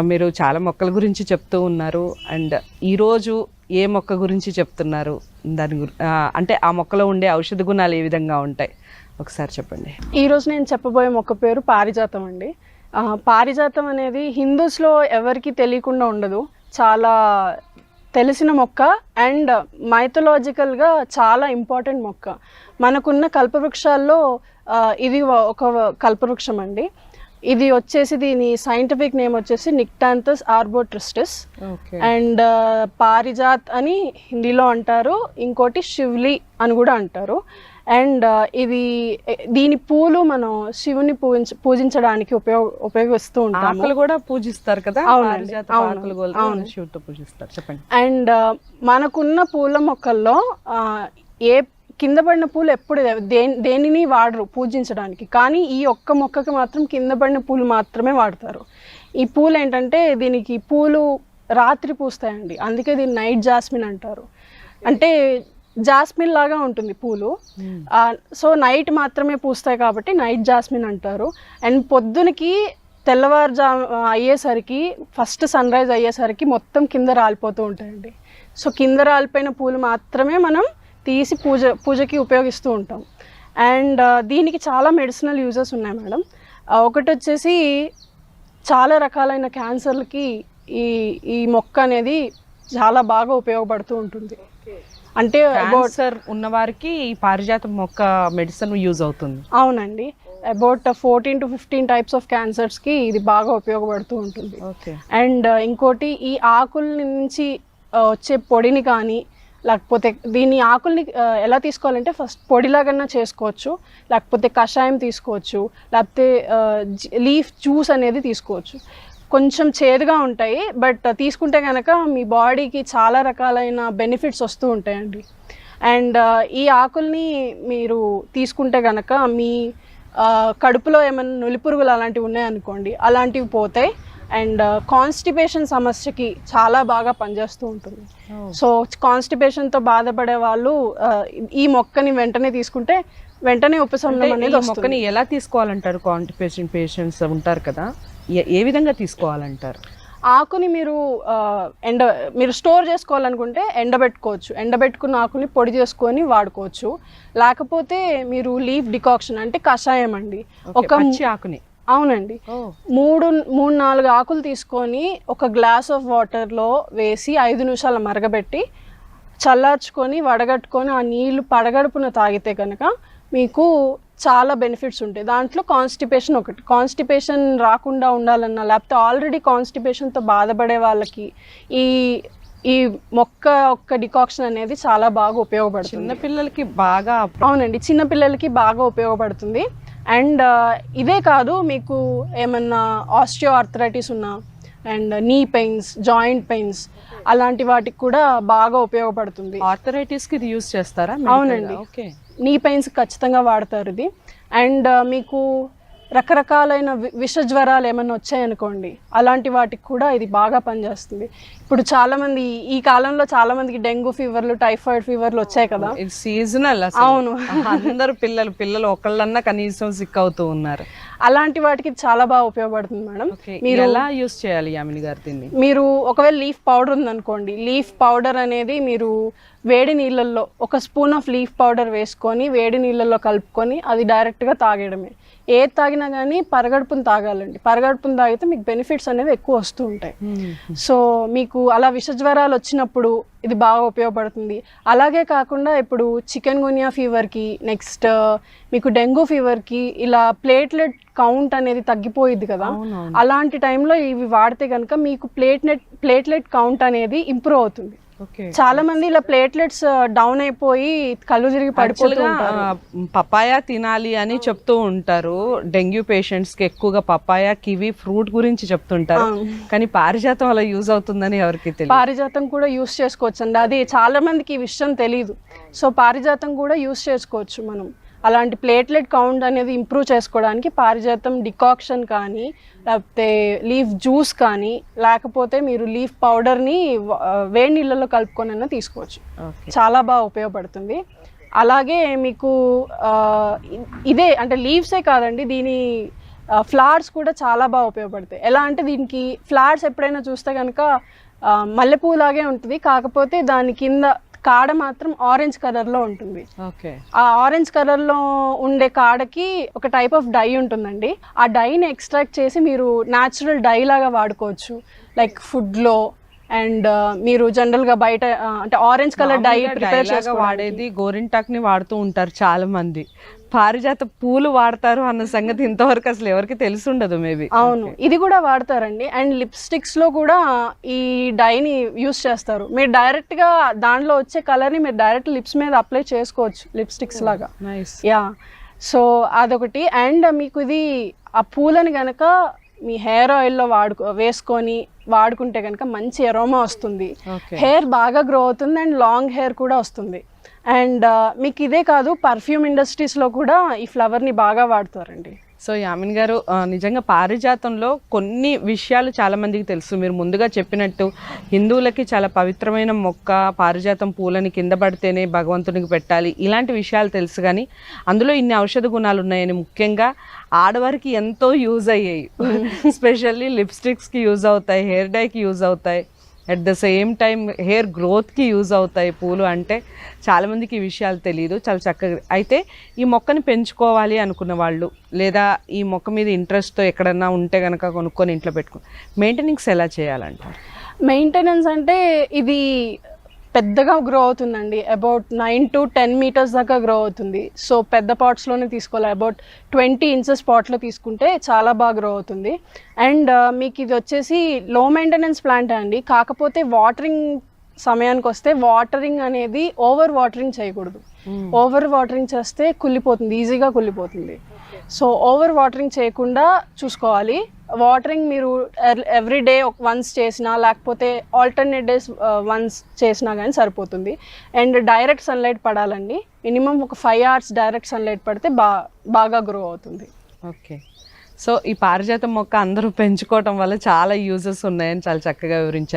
మీరు చాలా మొక్కల గురించి చెప్తూ ఉన్నారు. అండ్ ఈరోజు ఏ మొక్క గురించి చెప్తున్నారు? దాని గురి అంటే ఆ మొక్కలో ఉండే ఔషధ గుణాలు ఏ విధంగా ఉంటాయి? ఒకసారి చెప్పండి. ఈరోజు నేను చెప్పబోయే మొక్క పేరు పారిజాతం అండి. పారిజాతం అనేది హిందూస్లో ఎవరికి తెలియకుండా ఉండదు. చాలా తెలిసిన మొక్క అండ్ మైథలాజికల్గా చాలా ఇంపార్టెంట్ మొక్క. మనకున్న కల్పవృక్షాల్లో ఇది ఒక కల్పవృక్షం అండి. ఇది వచ్చేసి దీని సైంటిఫిక్ నేమ్ వచ్చేసి నిక్టాంతస్ ఆర్బోట్రిస్టిస్ అండ్ పారిజాత్ అని హిందీలో అంటారు ఇంకోటి శివ్లి అని కూడా అంటారు. అండ్ ఇది దీని పూలు మనం శివుని పూజించ పూజించడానికి ఉపయోగ ఉపయోగిస్తూ ఆకులు కూడా పూజిస్తారు కదా అవును. శివుతో పూజిస్తారు చెప్పండి. అండ్ మనకున్న పూల మొక్కల్లో ఆ, ఏ కింద పడిన పూలు ఎప్పుడు దేని దేనిని వాడరు పూజించడానికి. కానీ ఈ ఒక్క మొక్కకి మాత్రం కింద పడిన పూలు మాత్రమే వాడతారు. ఈ పూలు ఏంటంటే దీనికి పూలు రాత్రి పూస్తాయండి. అందుకే దీన్ని నైట్ జాస్మిన్ అంటారు. అంటే జాస్మిన్ లాగా ఉంటుంది పూలు. సో నైట్ మాత్రమే పూస్తాయి కాబట్టి నైట్ జాస్మిన్ అంటారు. అండ్ పొద్దునకి తెల్లవారుజా అయ్యేసరికి ఫస్ట్ సన్ రైజ్ అయ్యేసరికి మొత్తం కింద రాలిపోతూ ఉంటాయండి. సో కింద రాలిపోయిన పూలు మాత్రమే మనం తీసి పూజ పూజకి ఉపయోగిస్తూ ఉంటాం. అండ్ దీనికి చాలా మెడిసినల్ యూజెస్ ఉన్నాయి మేడం. ఆ, ఒకటి వచ్చేసి చాలా రకాలైన క్యాన్సర్లకి ఈ ఈ మొక్క అనేది చాలా బాగా ఉపయోగపడుతూ ఉంటుంది. అంటే about- క్యాన్సర్ ఉన్న వారికి ఈ పారిజాత మొక్క మెడిసిన్ యూజ్ అవుతుంది. అవునండి. About fourteen to fifteen types of క్యాన్సర్స్కి ఇది బాగా ఉపయోగపడుతూ ఉంటుంది. ఓకే అండ్ ఇంకోటి ఈ ఆకుల నుంచి వచ్చే పొడిని కానీ లేకపోతే దీని ఆకుల్ని ఎలా తీసుకోవాలంటే ఫస్ట్ పొడిలాగన్నా చేసుకోవచ్చు లేకపోతే కషాయం తీసుకోవచ్చు లేకపోతే లీఫ్ జ్యూస్ అనేది తీసుకోవచ్చు. కొంచెం చేదుగా ఉంటాయి బట్ తీసుకుంటే కనుక మీ బాడీకి చాలా రకాలైన బెనిఫిట్స్ వస్తూ ఉంటాయండి. అండ్ ఈ ఆకుల్ని మీరు తీసుకుంటే కనుక మీ కడుపులో ఏమైనా నులిపురుగులు అలాంటివి ఉన్నాయనుకోండి అలాంటివి పోతాయి. అండ్ కాన్స్టిపేషన్ సమస్యకి చాలా బాగా పనిచేస్తూ ఉంటుంది. సో కాన్స్టిపేషన్తో బాధపడే వాళ్ళు ఆ, ఈ మొక్కని వెంటనే తీసుకుంటే వెంటనే ఉపశమనం అనేది మొక్కని ఎలా తీసుకోవాలంటారు? కాంటిపేషన్ పేషెంట్స్ ఉంటారు కదా ఏ- విధంగా తీసుకోవాలంటారు? ఆకుని మీరు ఆ, ఎండ మీరు స్టోర్ చేసుకోవాలనుకుంటే ఎండబెట్టుకోవచ్చు. ఎండబెట్టుకున్న ఆకుని పొడి చేసుకొని వాడుకోవచ్చు. లేకపోతే మీరు లీఫ్ డికాక్షన్ అంటే కషాయం అండి. ఒక ఆకుని. అవునండి. మూడు మూడు నాలుగు ఆకులు తీసుకొని ఒక గ్లాస్ ఆఫ్ వాటర్లో వేసి ఐదు నిమిషాలు మరగబెట్టి చల్లార్చుకొని వడగట్టుకొని ఆ నీళ్ళు పడగడుపున తాగితే కనుక మీకు చాలా బెనిఫిట్స్ ఉంటాయి. దాంట్లో కాన్స్టిపేషన్ ఒకటి. కాన్స్టిపేషన్ రాకుండా ఉండాలన్నా లేకపోతే ఆల్రెడీ కాన్స్టిపేషన్తో బాధపడే వాళ్ళకి ఈ ఈ మొక్క ఒక్క డికాక్షన్ అనేది చాలా బాగా ఉపయోగపడుతుంది. చిన్న పిల్లలకి బాగా అవునండి. చిన్నపిల్లలకి బాగా ఉపయోగపడుతుంది. అండ్ ఇదే కాదు మీకు ఏమన్నా ఆస్టియో ఆర్థరైటిస్ ఉన్నా and knee pains joint pains అలాంటి వాటికి కూడా బాగా ఉపయోగపడుతుంది. ఆర్థరైటిస్కి ఇది యూజ్ చేస్తారా? అవునండి. ఓకే నీ పెయిన్స్ ఖచ్చితంగా వాడతారు ఇది. అండ్ మీకు రకరకాలైన విష జ్వరాలు ఏమైనా వచ్చాయనుకోండి అలాంటి వాటికి కూడా ఇది బాగా పనిచేస్తుంది. ఇప్పుడు చాలామంది ఈ కాలంలో చాలా మందికి డెంగ్యూ ఫీవర్లు టైఫాయిడ్ ఫీవర్లు వచ్చాయి కదా. ఇది సీజనల్ అవును. అందరు పిల్లలు పిల్లలు ఒకళ్ళన్నా కనీసం సిక్ అవుతూ ఉన్నారు. అలాంటి వాటికి చాలా బాగా ఉపయోగపడుతుంది మేడం. ఓకే ఎలా యూజ్ చేయాలి యామిని గారు దీన్ని? మీరు ఒకవేళ లీఫ్ పౌడర్ ఉందనుకోండి లీఫ్ పౌడర్ అనేది మీరు వేడి నీళ్ళల్లో ఒక స్పూన్ ఆఫ్ లీఫ్ పౌడర్ వేసుకొని వేడి నీళ్ళల్లో కలుపుకొని అది డైరెక్ట్గా తాగేయడమే. ఏది తాగినా కానీ పరగడుపుని తాగాలండి. పరగడుపుని తాగితే మీకు బెనిఫిట్స్ అనేవి ఎక్కువ వస్తూ ఉంటాయి. సో మీకు అలా విష జ్వరాలు వచ్చినప్పుడు ఇది బాగా ఉపయోగపడుతుంది. అలాగే కాకుండా ఇప్పుడు చికెన్ గునియా ఫీవర్కి నెక్స్ట్ మీకు డెంగ్యూ ఫీవర్కి ఇలా ప్లేట్లెట్ కౌంట్ అనేది తగ్గిపోయిద్ది కదా. అలాంటి టైంలో ఇవి వాడితే కనుక మీకు ప్లేట్లెట్ ప్లేట్లెట్ కౌంట్ అనేది ఇంప్రూవ్ అవుతుంది. చాలా మంది ఇలా ప్లేట్లెట్స్ డౌన్ అయిపోయి కళ్ళు తిరిగి పడిపోతూ ఉంటారు. పపాయ తినాలి అని చెప్తూ ఉంటారు. డెంగ్యూ పేషెంట్స్కి ఎక్కువగా పపాయ కివి ఫ్రూట్ గురించి చెప్తుంటారు. కానీ పారిజాతం అలా యూజ్ అవుతుందని ఎవరికి తెలియదు. పారిజాతం కూడా యూస్ చేసుకోవచ్చు అండి అది చాలా మందికి ఈ విషయం తెలియదు సో పారిజాతం కూడా యూస్ చేసుకోవచ్చు మనం. అలాంటి ప్లేట్లెట్ కౌంట్ అనేది ఇంప్రూవ్ చేసుకోవడానికి పారిజాతం డికాక్షన్ కానీ లేకపోతే లీఫ్ జ్యూస్ కానీ లేకపోతే మీరు లీఫ్ పౌడర్ని వేడి నీళ్ళలో కలుపుకొని అయినా తీసుకోవచ్చు. చాలా బాగా ఉపయోగపడుతుంది. అలాగే మీకు ఇదే అంటే లీవ్సే కాదండి దీని ఫ్లవర్స్ కూడా చాలా బాగా ఉపయోగపడతాయి. ఎలా అంటే దీనికి ఫ్లవర్స్ ఎప్పుడైనా చూస్తే కనుక మల్లెపూలాగే ఉంటుంది. కాకపోతే దాని కింద కాడ మాత్రం ఆరెంజ్ కలర్లో ఉంటుంది. ఓకే. ఆ ఆరెంజ్ కలర్లో ఉండే కాడకి ఒక టైప్ ఆఫ్ డై ఉంటుందండి. ఆ డైని ఎక్స్ట్రాక్ట్ చేసి మీరు న్యాచురల్ డై లాగా వాడుకోవచ్చు. లైక్ ఫుడ్లో అండ్ మీరు జనరల్గా బయట ఆ, అంటే ఆరెంజ్ కలర్ డై ప్రిపేర్ డైలాగా వాడేది గోరింటాక్ని వాడుతూ ఉంటారు చాలా మంది పారిజాత పూలు వాడతారు అన్న సంగతి ఇంతవరకు అసలు ఎవరికి తెలిసి ఉండదు మేబీ. అవును. ఇది కూడా వాడతారండి. అండ్ లిప్స్టిక్స్లో కూడా ఈ డైని యూస్ చేస్తారు. మీరు డైరెక్ట్గా దాంట్లో వచ్చే కలర్ని మీరు డైరెక్ట్ లిప్స్ మీద అప్లై చేసుకోవచ్చు లిప్స్టిక్స్ లాగా. నైస్ యా సో అదొకటి. అండ్ మీకు ఇది ఆ పూలని గనక మీ హెయిర్ ఆయిల్లో వాడుకో వేసుకొని వాడుకుంటే కనుక మంచి ఎరోమా వస్తుంది. హెయిర్ బాగా గ్రో అవుతుంది అండ్ లాంగ్ హెయిర్ కూడా వస్తుంది. అండ్ మీకు ఇదే కాదు పర్ఫ్యూమ్ ఇండస్ట్రీస్లో కూడా ఈ ఫ్లవర్ని బాగా వాడతారండి. సో యామిన్ గారు నిజంగా పారిజాతంలో కొన్ని విషయాలు చాలా మందికి తెలుసు. మీరు ముందుగా చెప్పినట్టు హిందువులకి చాలా పవిత్రమైన మొక్క పారిజాతం పూలని కింద పడితేనే భగవంతునికి పెట్టాలి. ఇలాంటి విషయాలు తెలుసు కానీ అందులో ఇన్ని ఔషధ గుణాలు ఉన్నాయని ముఖ్యంగా ఆడవారికి ఎంతో యూజ్ అయ్యాయి. స్పెషల్లీ లిప్స్టిక్స్కి యూజ్ అవుతాయి హెయిర్ డైకి యూజ్ అవుతాయి. At the same time hair గ్రోత్కి యూజ్ అవుతాయి పూలు అంటే చాలామందికి ఈ విషయాలు తెలియదు చాలా చక్కగా. అయితే ఈ మొక్కని పెంచుకోవాలి అనుకున్న వాళ్ళు లేదా ఈ మొక్క మీద ఇంట్రెస్ట్తో ఎక్కడన్నా ఉంటే కనుక కొనుక్కొని ఇంట్లో పెట్టుకో మెయింటెనెన్స్ ఎలా చేయాలంటారు? మెయింటెనెన్స్ అంటే ఇది పెద్దగా గ్రో అవుతుందండి. About nine to ten metres దాకా గ్రో అవుతుంది. సో పెద్ద పాట్స్లోనే తీసుకోవాలి. అబౌట్ ట్వంటీ ఇంచెస్ పాట్లో తీసుకుంటే చాలా బాగా గ్రో అవుతుంది. అండ్ మీకు ఇది వచ్చేసి లో మెయింటెనెన్స్ ప్లాంట్ అండి. కాకపోతే వాటరింగ్ సమయానికి వస్తే వాటరింగ్ అనేది ఓవర్ వాటరింగ్ చేయకూడదు. ఓవర్ వాటరింగ్ చేస్తే కుళ్ళిపోతుంది. ఈజీగా కుళ్ళిపోతుంది. సో ఓవర్ వాటరింగ్ చేయకుండా చూసుకోవాలి. వాటరింగ్ మీరు ఎవ్రీ డే వన్స్ చేసినా లేకపోతే ఆల్టర్నేట్ డేస్ వన్స్ చేసినా కానీ సరిపోతుంది. అండ్ డైరెక్ట్ సన్లైట్ పడాలండి. మినిమం ఒక ఫైవ్ అవర్స్ డైరెక్ట్ సన్లైట్ పడితే బా బాగా గ్రో అవుతుంది. ఓకే. సో ఈ పారిజాతం మొక్క అందరూ పెంచుకోవటం వల్ల చాలా యూజెస్ ఉన్నాయని చాలా చక్కగా వివరించారు.